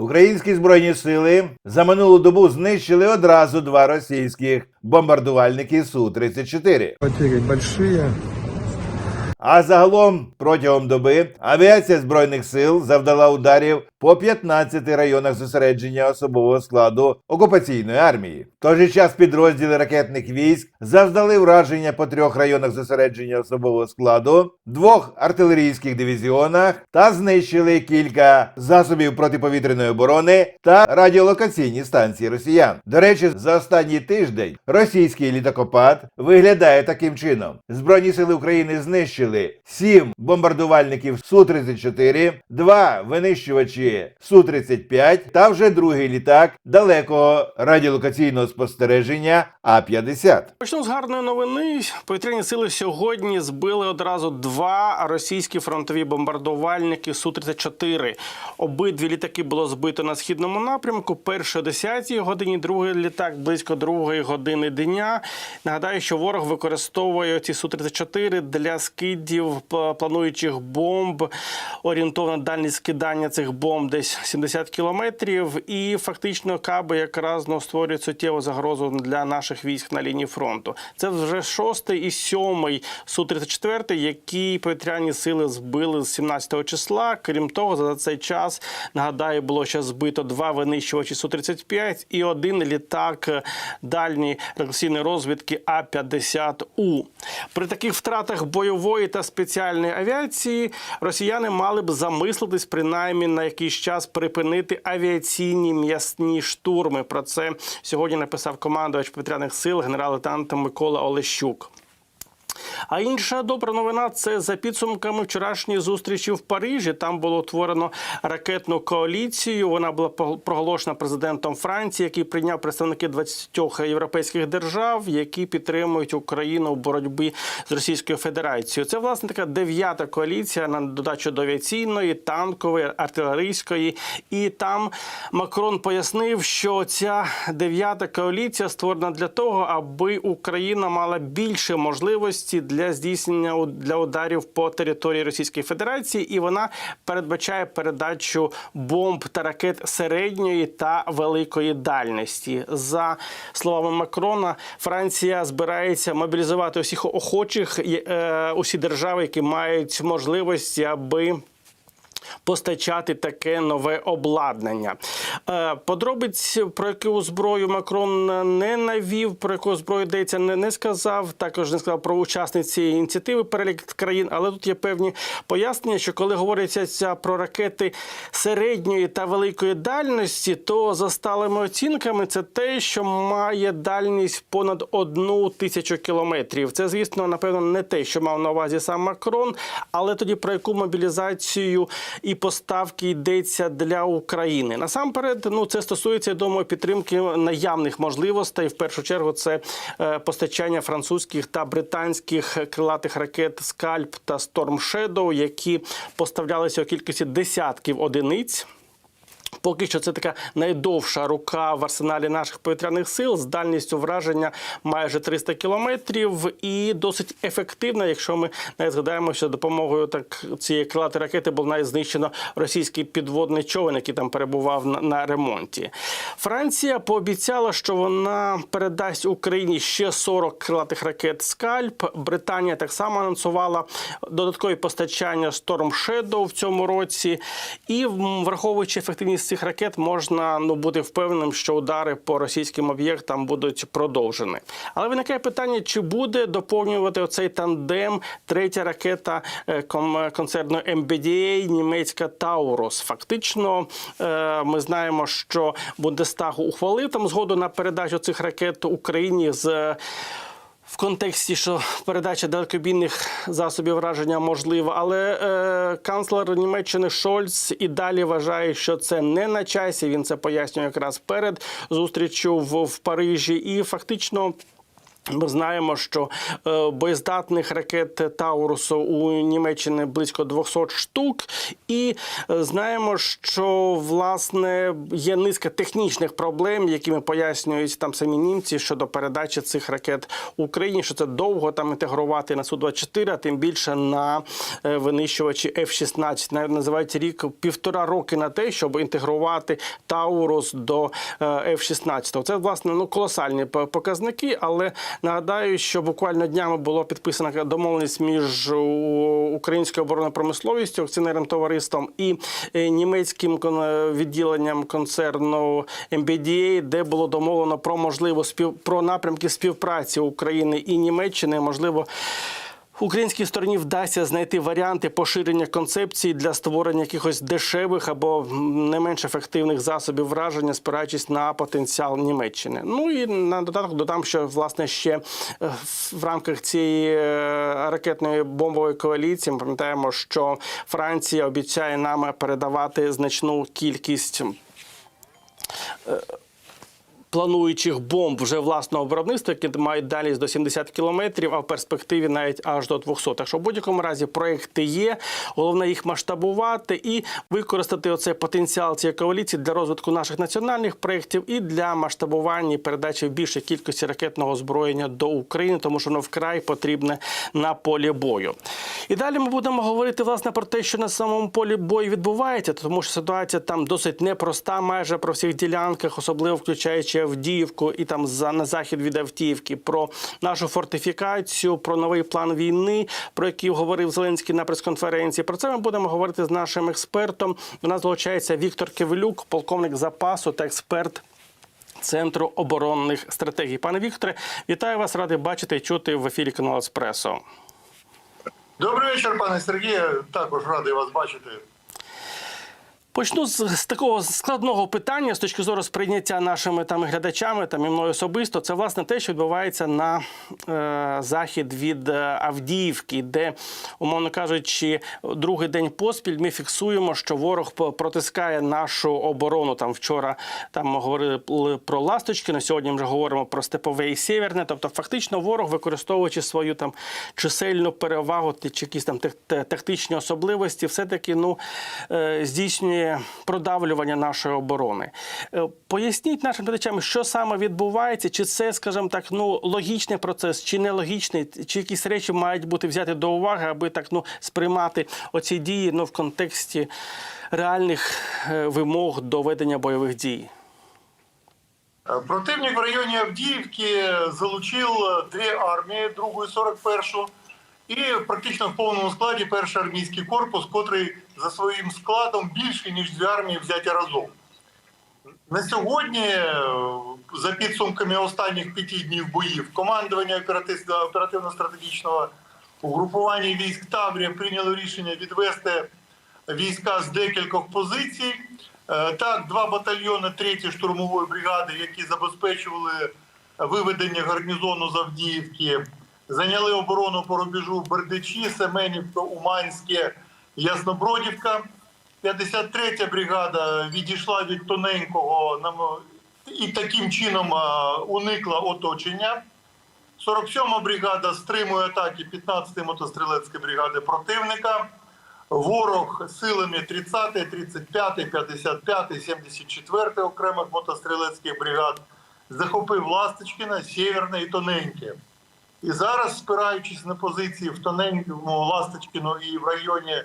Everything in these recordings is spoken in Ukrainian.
Українські збройні сили за минулу добу знищили одразу два російських бомбардувальники Су-34. Потери великі. А загалом протягом доби авіація збройних сил завдала ударів по 15 районах зосередження особового складу окупаційної армії. В той же час підрозділи ракетних військ завдали враження по трьох районах зосередження особового складу, двох артилерійських дивізіонах та знищили кілька засобів протиповітряної оборони та радіолокаційні станції росіян. До речі, за останній тиждень російський літакопад виглядає таким чином: Збройні сили України знищили сім бомбардувальників Су-34, два винищувачі Су-35 та вже другий літак далекого радіолокаційного спостереження А-50. Почну з гарної новини. Повітряні сили сьогодні збили одразу два російські фронтові бомбардувальники Су-34. Обидві літаки було збито на східному напрямку. Перший о 10-й годині, другий літак близько другої години дня. Нагадаю, що ворог використовує ці Су-34 для скидів плануючих бомб. Орієнтовна дальність скидання цих бомб десь 70 кілометрів. І фактично каби якраз ну, створюють суттєву загрозу для наших військ на лінії фронту. Це вже шостий і сьомий Су-34, які повітряні сили збили з 17 числа. Крім того, за цей час нагадаю, було ще збито два винищувачі Су-35 і один літак дальньої радіаційної розвідки А-50У. При таких втратах бойової та спеціальної авіації росіяни мали б замислитись принаймні на якийсь час припинити авіаційні м'ясні штурми. Про це сьогодні написав командувач повітряних сил генерал-лейтенант Микола Олещук. А інша добра новина це за підсумками вчорашньої зустрічі в Парижі. Там було утворено ракетну коаліцію. Вона була проголошена президентом Франції, який прийняв представники 20 європейських держав, які підтримують Україну в боротьбі з Російською Федерацією. Це власне така дев'ята коаліція на додачу до авіаційної, танкової, артилерійської. І там Макрон пояснив, що ця дев'ята коаліція створена для того, аби Україна мала більше можливості для здійснення для ударів по території Російської Федерації, і вона передбачає передачу бомб та ракет середньої та великої дальності. За словами Макрона, Франція збирається мобілізувати усіх охочих, е, усі держави, які мають можливості, аби постачати таке нове обладнання. Е, Подробиць про яку зброю Макрон не навів, про яку зброю йдеться, не, не сказав. Також не сказав про учасниць цієї ініціативи перелік країн. Але тут є певні пояснення, що коли говориться про ракети середньої та великої дальності, то за сталими оцінками це те, що має дальність понад одну тисячу кілометрів. Це, звісно, напевно, не те, що мав на увазі сам Макрон, але тоді про яку мобілізацію і поставки йдеться для України. Насамперед, ну це стосується я думаю, підтримки наявних можливостей. В першу чергу, це е, постачання французьких та британських крилатих ракет Скальп та Storm Shadow, які поставлялися у кількості десятків одиниць. Поки що це така найдовша рука в арсеналі наших повітряних сил з дальністю враження майже 300 кілометрів і досить ефективна, якщо ми навіть згадаємо, що допомогою так цієї крилатої ракети було навіть знищено російський підводний човен, який там перебував на, на ремонті. Франція пообіцяла, що вона передасть Україні ще 40 крилатих ракет Скальп. Британія так само анонсувала додаткові постачання Storm Shadow в цьому році. І враховуючи ефективність цих ракет, можна ну бути впевненим, що удари по російським об'єктам будуть продовжені. Але виникає питання, чи буде доповнювати оцей тандем третя ракета е, ком- концерну MBDA німецька Таурус. Фактично, е, ми знаємо, що Бундестаг ухвалив там згоду на передачу цих ракет Україні з. В контексті, що передача далекобійних засобів враження можлива, але е, канцлер Німеччини Шольц і далі вважає, що це не на часі. Він це пояснює якраз перед зустрічю в, в Парижі, і фактично. Ми знаємо, що е, боєздатних ракет Таурусу у Німеччині близько 200 штук, і е, знаємо, що власне є низка технічних проблем, якими пояснюють там самі німці щодо передачі цих ракет Україні. Що це довго там інтегрувати на су 24 а тим більше на е, винищувачі F-16. Навіть називають рік півтора роки на те, щоб інтегрувати Таурус до е, F-16. Це власне ну колосальні показники, але нагадаю, що буквально днями було підписана домовленість між українською оборонною промисловістю, акціонерним товариством і е, німецьким е, відділенням концерну MBDA, де було домовлено про можливу спів про напрямки співпраці України і Німеччини. Можливо. Українській стороні вдасться знайти варіанти поширення концепції для створення якихось дешевих або не менш ефективних засобів враження, спираючись на потенціал Німеччини. Ну і на додаток додам, що власне ще е, в рамках цієї е, ракетної бомбової коаліції ми пам'ятаємо, що Франція обіцяє нам передавати значну кількість плануючих бомб вже власного виробництва, які мають дальність до 70 кілометрів, а в перспективі навіть аж до 200. Так що в будь-якому разі проекти є. Головне їх масштабувати і використати оцей потенціал цієї коаліції для розвитку наших національних проєктів і для масштабування і передачі більшої кількості ракетного озброєння до України, тому що воно вкрай потрібне на полі бою. І далі ми будемо говорити власне про те, що на самому полі бою відбувається, тому що ситуація там досить непроста, майже про всіх ділянках, особливо включаючи Авдіївку і там за на захід від Авдіївки, про нашу фортифікацію, про новий план війни, про який говорив Зеленський на прес-конференції. Про це ми будемо говорити з нашим експертом. До нас долучається Віктор Кивилюк, полковник запасу та експерт. Центру оборонних стратегій. Пане Вікторе, вітаю вас, радий бачити і чути в ефірі каналу Еспресо. Добрий вечір, пане Сергію. Також радий вас бачити. Почну з, з такого складного питання з точки зору сприйняття нашими там глядачами там і мною особисто. Це власне те, що відбувається на е, захід від е, Авдіївки, де, умовно кажучи, другий день поспіль ми фіксуємо, що ворог протискає нашу оборону. Там вчора там говорили про Ласточкино, сьогодні ми вже говоримо про Степове і Сєвєрне. Тобто, фактично, ворог, використовуючи свою там чисельну перевагу чи якісь там тактичні особливості, все таки ну е, здійснює продавлювання нашої оборони. Е, Поясніть нашим глядачам, що саме відбувається, чи це, скажімо так, ну логічний процес, чи нелогічний, чи якісь речі мають бути взяті до уваги, аби так ну сприймати оці дії ну в контексті реальних е, вимог до ведення бойових дій. Е, Противник в районі Авдіївки залучив дві армії, другу і 41-шу, і практично в повному складі перший армійський корпус, котрий за своїм складом більший, ніж дві армії взяті разом. На сьогодні, е, за підсумками останніх п'яти днів боїв, командування оперативно- оперативно-стратегічного угрупування військ Таврія прийняло рішення відвести війська з декількох позицій. Е, Так, два батальйони 3-ї штурмової бригади, які забезпечували виведення гарнізону з Авдіївки, зайняли оборону по рубежу Бердичі, Семенівка, Уманське, Яснобродівка. 53-я бригада відійшла від тоненького і таким чином уникла оточення. 47-ма бригада стримує атаки 15-ї мотострілецької бригади противника. Ворог силами 30, 35, 55, 74 окремих мотострілецьких бригад захопив Ласточкіна, Сєвєрне і Тоненьке. І зараз, спираючись на позиції в Тоненькому, Ласточкіну і в районі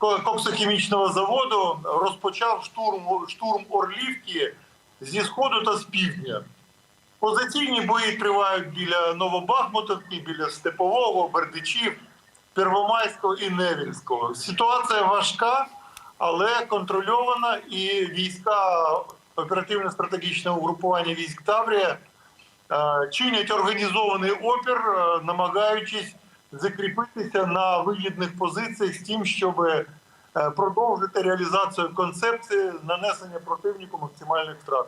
коксохімічного заводу, розпочав штурм, штурм Орлівки зі сходу та з півдня. Позиційні бої тривають біля Новобахмутовки, біля Степового, Бердичів, Первомайського і Невільського. Ситуація важка, але контрольована, і війська оперативно-стратегічного угрупування військ Таврія е, чинять організований опір, е, намагаючись закріпитися на вигідних позиціях з тим, щоб е, продовжити реалізацію концепції нанесення противнику максимальних втрат.